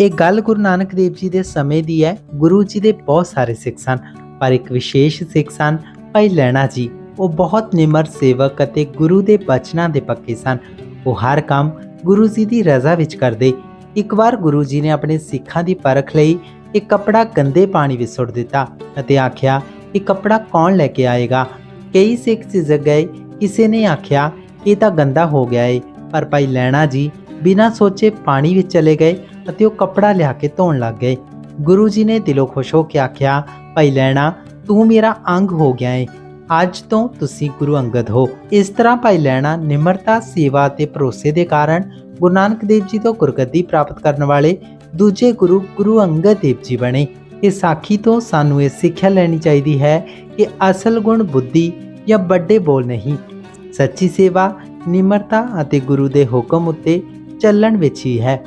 ਇਹ ਗੱਲ ਗੁਰੂ ਨਾਨਕ ਦੇਵ ਜੀ ਦੇ ਸਮੇਂ ਦੀ ਹੈ। ਗੁਰੂ ਜੀ ਦੇ ਬਹੁਤ ਸਾਰੇ ਸਿੱਖ ਸਨ। ਪਰ ਇੱਕ ਵਿਸ਼ੇਸ਼ ਸਿੱਖ ਸਨ ਭਾਈ ਲੈਣਾ ਜੀ। ਉਹ ਬਹੁਤ ਨਿਮਰ ਸੇਵਕ ਅਤੇ ਗੁਰੂ ਦੇ ਬਚਨਾਂ ਦੇ ਪੱਕੇ ਸਨ। ਉਹ ਹਰ ਕੰਮ ਗੁਰੂ ਜੀ ਦੀ ਰਜ਼ਾ ਵਿੱਚ ਕਰਦੇ। ਇੱਕ ਵਾਰ ਗੁਰੂ ਜੀ ਨੇ ਆਪਣੇ ਸਿੱਖਾਂ ਦੀ ਪਰਖ ਲਈ ਇਹ ਕਪੜਾ ਗੰਦੇ ਪਾਣੀ ਵਿੱਚ ਸੁੱਟ ਦਿੱਤਾ ਅਤੇ ਆਖਿਆ, ਇਹ ਕਪੜਾ ਕੌਣ ਲੈ ਕੇ ਆਏਗਾ? ਕਈ ਸਿੱਖ ਝਿਜਕ ਗਏ। ਕਿਸੇ ਨੇ ਆਖਿਆ, ਇਹ ਤਾਂ ਗੰਦਾ ਹੋ ਗਿਆ ਏ। ਪਰ ਭਾਈ ਲੈਣਾ ਜੀ ਬਿਨਾਂ ਸੋਚੇ ਪਾਣੀ ਵਿੱਚ ਚਲੇ ਗਏ। ਅਤੇ ਉਹ ਕੱਪੜਾ ਲਿਆ ਕੇ ਧੋਣ ਲੱਗ ਗਏ। ਗੁਰੂ ਜੀ ਨੇ ਦਿਲੋਂ ਖੁਸ਼ ਹੋ ਕੇ ਆਖਿਆ, ਭਾਈ ਲੈਣਾ ਤੂੰ ਮੇਰਾ ਅੰਗ ਹੋ ਗਿਆ ਏ। ਅੱਜ ਤੋਂ ਤੁਸੀਂ ਗੁਰੂ ਅੰਗਦ ਹੋ। ਇਸ ਤਰ੍ਹਾਂ ਭਾਈ ਲੈਣਾ ਨਿਮਰਤਾ, ਸੇਵਾ ਅਤੇ ਭਰੋਸੇ ਦੇ ਕਾਰਨ ਗੁਰੂ ਨਾਨਕ ਦੇਵ ਜੀ ਤੋਂ ਗੁਰਗੱਦੀ ਪ੍ਰਾਪਤ ਕਰਨ ਵਾਲੇ ਦੂਜੇ ਗੁਰੂ ਗੁਰੂ ਅੰਗਦ ਦੇਵ ਜੀ ਬਣੇ। ਇਸ ਸਾਖੀ ਤੋਂ ਸਾਨੂੰ ਇਹ ਸਿੱਖਿਆ ਲੈਣੀ ਚਾਹੀਦੀ ਹੈ ਕਿ ਅਸਲ ਗੁਣ ਬੁੱਧੀ ਜਾਂ ਵੱਡੇ ਬੋਲ ਨਹੀਂ। ਸੱਚੀ ਸੇਵਾ, ਨਿਮਰਤਾ ਅਤੇ ਗੁਰੂ ਦੇ ਹੁਕਮ ਉੱਤੇ ਚੱਲਣ ਵਿੱਚ ਹੀ ਹੈ।